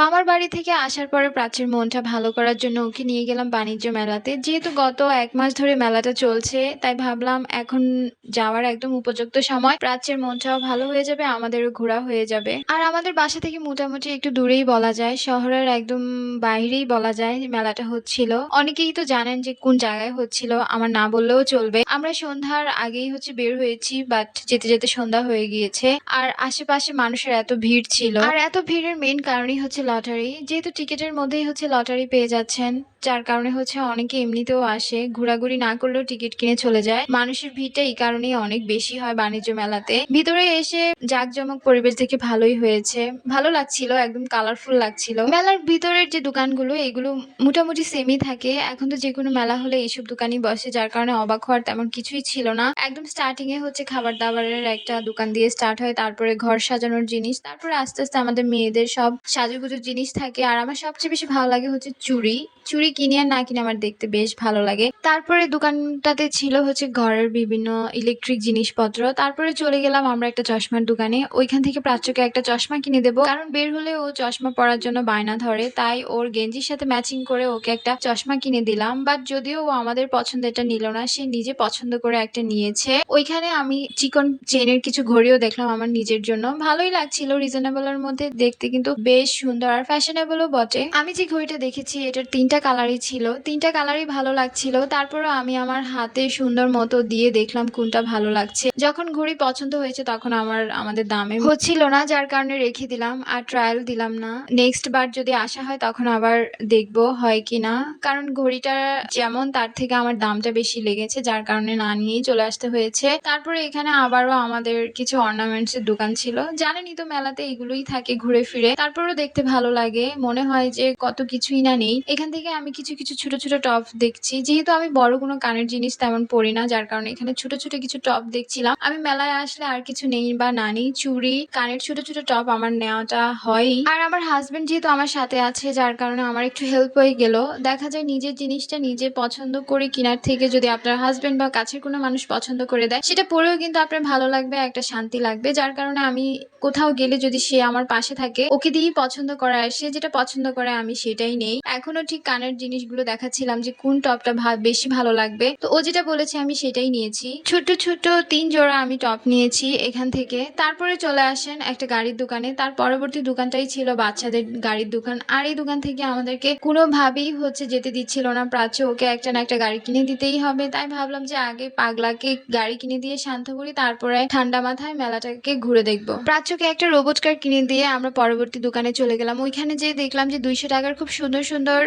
মামার বাড়ি থেকে আসার পরে প্রাচীর মনটা ভালো করার জন্য ওকে নিয়ে গেলাম বাণিজ্য মেলাতে। যেহেতু গত এক মাস ধরে মেলাটা চলছে, তাই ভাবলাম এখন যাওয়ার একদম উপযুক্ত সময়। প্রাচ্যের মনটাও ভালো হয়ে যাবে, আমাদেরও ঘোরা হয়ে যাবে। আর আমাদের বাসা থেকে মোটামুটি একটু দূরেই বলা যায়, শহরের একদম বাইরেই বলা যায় মেলাটা হচ্ছিল। অনেকেই তো জানেন যে কোন জায়গায় হচ্ছিল, আমার না বললেও চলবে। আমরা সন্ধ্যার আগেই হচ্ছে বের হয়েছি, বাট যেতে যেতে সন্ধ্যা হয়ে গিয়েছে। আর আশেপাশে মানুষের এত ভিড় ছিল। আর এত ভিড়ের মেন কারণই হচ্ছে লটারি। যেহেতু টিকিটের মধ্যেই হচ্ছে লটারি পেয়ে যাচ্ছেন। যার কারণে হচ্ছে অনেকে এমনিতেও আসে, ঘোরাঘুরি না করলেও টিকিট কিনে চলে যায়। মানুষের ভিড়টা এই কারণেই অনেক বেশি হয় বাণিজ্য মেলাতে। ভিতরে এসে জাঁকজমক পরিবেশ দেখে ভালোই হয়েছে। ভালো লাগছিল, একদম কালারফুল লাগছিল। মেলার ভিতরের যে দোকানগুলো, এগুলো মোটামুটি সেমই থাকে। এখন তো যে কোনো মেলা হলে এইসব দোকানই বসে, যার কারণে অবাক হওয়ার তেমন কিছুই ছিল না। একদম স্টার্টিং এ হচ্ছে খাবার দাবারের একটা দোকান দিয়ে স্টার্ট হয়, তারপরে ঘর সাজানোর জিনিস, তারপরে আস্তে আস্তে আমাদের মেয়েদের সব সাজুগুজুর জিনিস থাকে। আর আমার সবচেয়ে বেশি ভালো লাগে হচ্ছে চুড়ি। চুড়ি কিনে আর না কিনে আমার দেখতে বেশ ভালো লাগে। তারপরে দোকানটাতে ছিল হচ্ছে ঘরের বিভিন্ন ইলেকট্রিক জিনিসপত্র। তারপরে চলে গেলাম আমরা একটা চশমার দোকানে। ওইখান থেকে প্রাচ্যকে একটা চশমা কিনে দেবো। কারণ বের হলে ও চশমা পরার জন্য বায়না ধরে। তাই ওর গেঞ্জির সাথে ম্যাচিং করে ওকে একটা চশমা কিনে দিলাম। বাট যদিও ও আমাদের পছন্দ এটা নিল না, সে নিজে পছন্দ করে একটা নিয়েছে। ওইখানে আমি চিকন চেনের কিছু ঘড়িও দেখলাম আমার নিজের জন্য। ভালোই লাগছিল রিজনেবল এর মধ্যে। দেখতে কিন্তু বেশ সুন্দর আর ফ্যাশনেবলও বটে। আমি যে ঘড়িটা দেখেছি, এটার তিনটা কালারই ছিল। তিনটা কালারই ভালো লাগছিল। তারপরও আমি আমার হাতে সুন্দর মতো দিয়ে দেখলাম কোনটা ভালো লাগছে। যখন ঘড়ি পছন্দ হয়েছে তখন আমার, আমাদের দামে হচ্ছিল না, যার কারণে রেখে দিলাম আর ট্রায়াল দিলাম না। নেক্সট বার যদি আসা হয় তখন আবার দেখব হয় কি না। কারণ ঘড়িটা যেমন তার থেকে আমার দামটা বেশি লেগেছে, যার কারণে না নিয়েই চলে আসতে হয়েছে। তারপরে এখানে আবারও আমাদের কিছু অর্নামেন্টস এর দোকান ছিল। জানেনই তো মেলাতে এগুলোই থাকে ঘুরে ফিরে। তারপরেও দেখতে ভালো লাগে। মনে হয় যে কত কিছুই না নেই। এখান থেকে আমি কিছু কিছু ছোট ছোট টপ দেখছি। যেহেতু আমি বড় কোনো কানের জিনিস তেমন পরি না, যার কারণে এখানে ছোট ছোট কিছু টপ দেখছিলাম। আমি মেলায় আসলে আর কিছু নেই বা না নেই। চুড়ি কানের ছোট ছোট টপ আমার নেওয়াটা হয়ই। আর আমার হাজবেন্ড যেহেতু আমার সাথে আছে, যার কারণে আমার একটু হেল্প হয়ে গেল। দেখা যায় নিজের জিনিসটা নিজে পছন্দ করে কেনার থেকে যদি আপনার হাজবেন্ড বা কাছের কোনো মানুষ পছন্দ করে দেয়, সেটা পরেও কিন্তু আপনার ভালো লাগবে, একটা শান্তি লাগবে। যার কারণে আমি কোথাও গেলে যদি সে আমার পাশে থাকে, ওকে দিয়েই পছন্দ করা সে যেটা পছন্দ করে আমি সেটাই নেই। এখনও ঠিক কানের জিনিসগুলো দেখাচ্ছিলাম যে কোন টপটা বেশি ভালো লাগবে। তো ও যেটা বলেছে, আমি সেটাই নিয়েছি। ছোট ছোট তিন জোড়া আমি টপ নিয়েছি এখান থেকে। তারপরে চলে আসেন একটা গাড়ির দোকানে। তার পরবর্তী দোকানটাই ছিল বাচ্চাদের গাড়ির দোকান। আর এই দোকান থেকে আমাদেরকে কোনোভাবেই হচ্ছে যেতে দিচ্ছিল না। প্রাচ্য ওকে একটা না একটা গাড়ি কিনে দিতেই হবে। তাই ভাবলাম যে আগে পাগলাকে গাড়ি কিনে দিয়ে শান্ত করি, তারপরে ঠান্ডা মাথায় মেলাটাকে ঘুরে দেখব। প্রাচ্যকে একটা রোবট কার কিনে দিয়ে আমরা পরবর্তী দোকানে চলে গেলাম। ওইখানে যে দেখলাম যে দুইশো টাকার খুব সুন্দর সুন্দর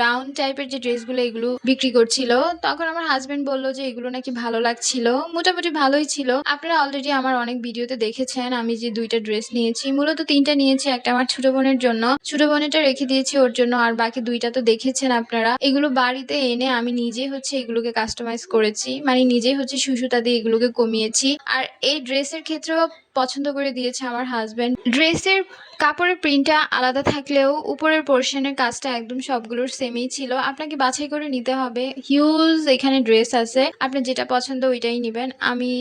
রাউন্ড টাইপের যে ড্রেসগুলো এগুলো বিক্রি করছিল, তখন আমার হাজবেন্ড বলল যে এগুলো নাকি ভালো লাগছিল। মোটামুটি ভালোই ছিল। আপনারা অলরেডি আমার অনেক ভিডিওতে দেখেছেন, আমি যে দুইটা ড্রেস নিয়েছি, মূলত তিনটা নিয়েছি, একটা আমার ছোট বোনের জন্য। ছোট বোনেরটা রেখে দিয়েছি ওর জন্য, আর বাকি দুইটা তো দেখেছেন আপনারা। এগুলো বাড়িতে এনে আমি নিজে হচ্ছে এগুলোকে কাস্টমাইজ করেছি মানে নিজে হচ্ছে সুসুতা দিয়ে এগুলোকে কমিয়েছি। আর এই ড্রেসের ক্ষেত্রেও পছন্দ করে দিয়েছে আমার হাজব্যান্ড ড্রেসের কাপড়ের প্রিন্টটা আলাদা থাকলেও উপরের পোর্শনের কাজটা একদম সবগুলোর সেমই ছিল। আপনাকে বাছাই করে নিতে হবে। হিউজ এখানে ড্রেস আছে। আপনার যেটা পছন্দ ওইটাই নেবেন। আমি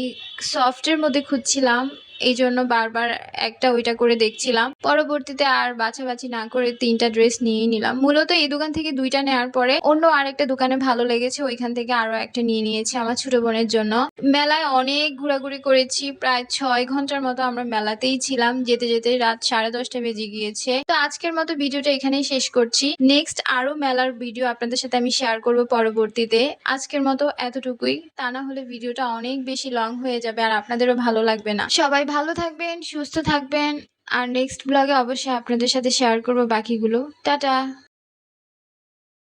সফটের মধ্যে খুঁজছিলাম। এই জন্য বারবার একটা ওইটা করে দেখছিলাম। পরবর্তীতে আর বাছাবাছি না করে তিনটা ড্রেস নিয়েই নিলাম। মূলত এই দোকান থেকে দুইটা নেওয়ার পরে অন্য আরেকটা দোকানে ভালো লেগেছে, ওইখান থেকে আরও একটা নিয়ে নিয়েছি আমার ছোট বোনের জন্য। মেলায় অনেক ঘোরাঘুরি করেছি, প্রায় ছয় ঘণ্টার মতো আমরা মেলাতেই ছিলাম। যেতে যেতে রাত সাড়ে দশটা বেজে গিয়েছে। তো আজকের মতো ভিডিওটা এখানেই শেষ করছি। নেক্সট আরও মেলার ভিডিও আপনাদের সাথে আমি শেয়ার করব পরবর্তীতে। আজকের মতো এতটুকুই। তা না হলে ভিডিওটা অনেক বেশি লং হয়ে যাবে আর আপনাদেরও ভালো লাগবে না। সবাই ভালো থাকবেন সুস্থ থাকবেন। আর নেক্সট ব্লগে অবশ্যই আপনাদের সাথে শেয়ার করব বাকিগুলো। টাটা!